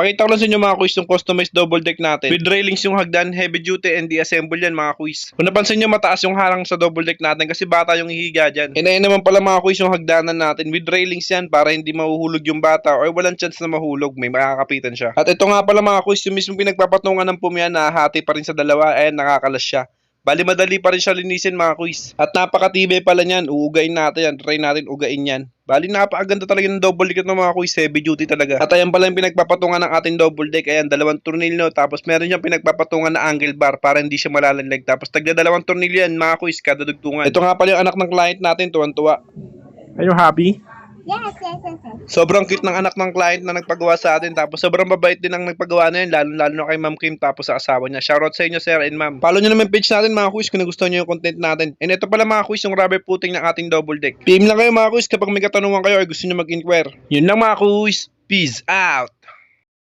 Pakita ko lang sa inyo mga quiz yung customized double deck natin. With railings yung hagdan, heavy duty and di-assemble yan mga quiz. Kung napansin nyo mataas yung harang sa double deck natin kasi bata yung hihiga dyan. And ayun naman pala mga quiz yung hagdanan natin. With railings yan para hindi mahuhulog yung bata or walang chance na mahulog. May makakapitan siya. At ito nga pala mga quiz yung mismo pinagpapatungan ng pumiyan na hati pa rin sa dalawa. Ayan nakakalas siya. Bali madali pa rin siya linisin mga quiz. At napakatibay pala niyan. Uugain natin yan. Try natin ugain yan. Bali napakaganda talaga ng double deck ng mga quiz. Heavy duty talaga. At ayan pala yung pinagpapatungan ng ating double deck. Ayan dalawang tornilyo. Tapos meron siyang pinagpapatungan na angle bar para hindi siya malalanlag. Tapos tagda dalawang tornilyo yan mga quiz. Kada dugtungan. Ito nga pala yung anak ng client natin. Tuwan-tuwa. Are you happy? Yes, yes, yes. Sobrang cute ng anak ng client na nagpagawa sa atin. Tapos sobrang mabait din ang nagpagawa na yun. Lalo, lalo na kay Ma'am Kim tapos sa asawa niya. Shoutout sa inyo sir and ma'am. Follow nyo naman page natin mga quiz kung nagustuhan nyo yung content natin. And ito pala mga quiz yung rubber puting ng ating double deck. PM lang kayo mga quiz kapag may katanungan kayo or gusto nyo mag-inquire. Yun lang mga quiz. Peace out!